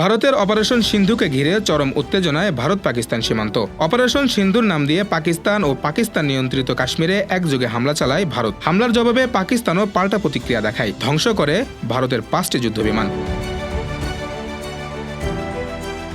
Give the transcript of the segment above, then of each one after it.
ভারতের অপারেশন সিন্ধুকে ঘিরে চরম উত্তেজনায় ভারত পাকিস্তান সীমান্ত। অপারেশন সিন্ধুর নাম দিয়ে পাকিস্তান ও পাকিস্তান নিয়ন্ত্রিত কাশ্মীরে একযোগে হামলা চালায় ভারত। হামলার জবাবে পাকিস্তানও পাল্টা প্রতিক্রিয়া দেখায়। ধ্বংস করে ভারতের পাঁচটি যুদ্ধবিমান।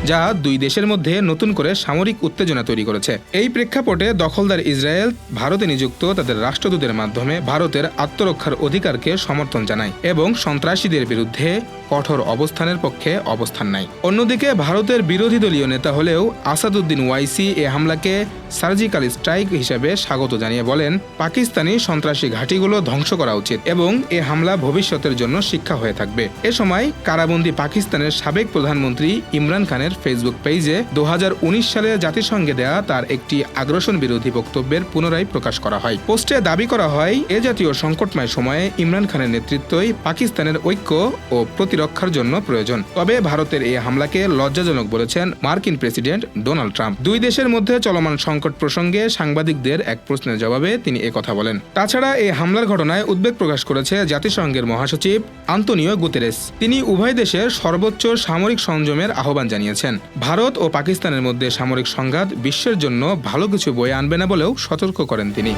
যা দুই দেশের মধ্যে নতুন করে সামরিক উত্তেজনা তৈরি করেছে। এই প্রেক্ষাপটে দখলদার ইসরায়েল, ভারতে নিযুক্ত তাদের রাষ্ট্রদূতের মাধ্যমে ভারতের আত্মরক্ষার অধিকারকে সমর্থন জানায় এবং সন্ত্রাসীদের বিরুদ্ধে কঠোর অবস্থানের পক্ষে অবস্থান নেয় অন্যদিকে ভারতের বিরোধী দলীয় নেতা হলেও আসাদুদ্দিন ওয়াইসি এ হামলাকে সার্জিক্যাল স্ট্রাইক হিসেবে স্বাগত জানিয়ে বলেন, পাকিস্তানি সন্ত্রাসী ঘাঁটিগুলো ধ্বংস করা উচিত এবং এ হামলা ভবিষ্যতের জন্য শিক্ষা হয়ে থাকবে। এ সময় কারাবন্দী পাকিস্তানের সাবেক প্রধানমন্ত্রী ইমরান খানের ফেসবুক পেজে দু হাজার উনিশ সালে জাতিসংঘে দেয়া তার একটি আগ্রাসন বিরোধী বক্তব্যের পুনরায় প্রকাশ করা হয়। পোস্টে দাবি করা হয়, এ জাতীয় সংকটময় সময়ে ইমরান খানের নেতৃত্বই পাকিস্তানের ঐক্য ও প্রতিরক্ষার জন্য প্রয়োজন। তবে ভারতের এই হামলাকে লজ্জাজনক বলেছেন মার্কিন প্রেসিডেন্ট ডোনাল্ড ট্রাম্প। দুই দেশের মধ্যে চলমান সংকট প্রসঙ্গে সাংবাদিকদের এক প্রশ্নের জবাবে তিনি কথা বলেন। তাছাড়া এই হামলার ঘটনায় উদ্বেগ প্রকাশ করেছে জাতিসংঘের মহাসচিব আন্তনিও গুতেরেস। তিনি উভয় দেশের সর্বোচ্চ সামরিক সংযমের আহ্বান জানিয়েছেন। ভারত ও পাকিস্তানের মধ্যে সামরিক সংঘাত বিশ্বের জন্য ভালো কিছু বয়ে আনবে না বলেও সতর্ক করেন তিনি।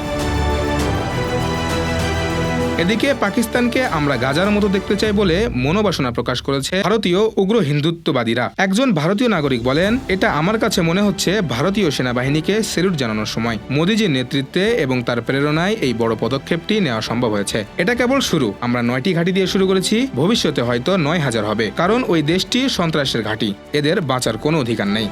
এদিকে পাকিস্তানকে আমরা গাজার মতো দেখতে চাই বলে মনোবাসনা প্রকাশ করেছে ভারতীয় উগ্র হিন্দুত্ববাদীরা। একজন ভারতীয় নাগরিক বলেন, এটা আমার কাছে মনে হচ্ছে ভারতীয় সেনাবাহিনীকে সেলুট জানানোর সময়। মোদীজির নেতৃত্বে এবং তার প্রেরণায় এই বড় পদক্ষেপটি নেওয়া সম্ভব হয়েছে। এটা কেবল শুরু। আমরা নয়টি ঘাঁটি দিয়ে শুরু করেছি। ভবিষ্যতে হয়তো নয় হাজার হবে। কারণ ওই দেশটি সন্ত্রাসের ঘাঁটি। এদের বাঁচার কোনো অধিকার নেই।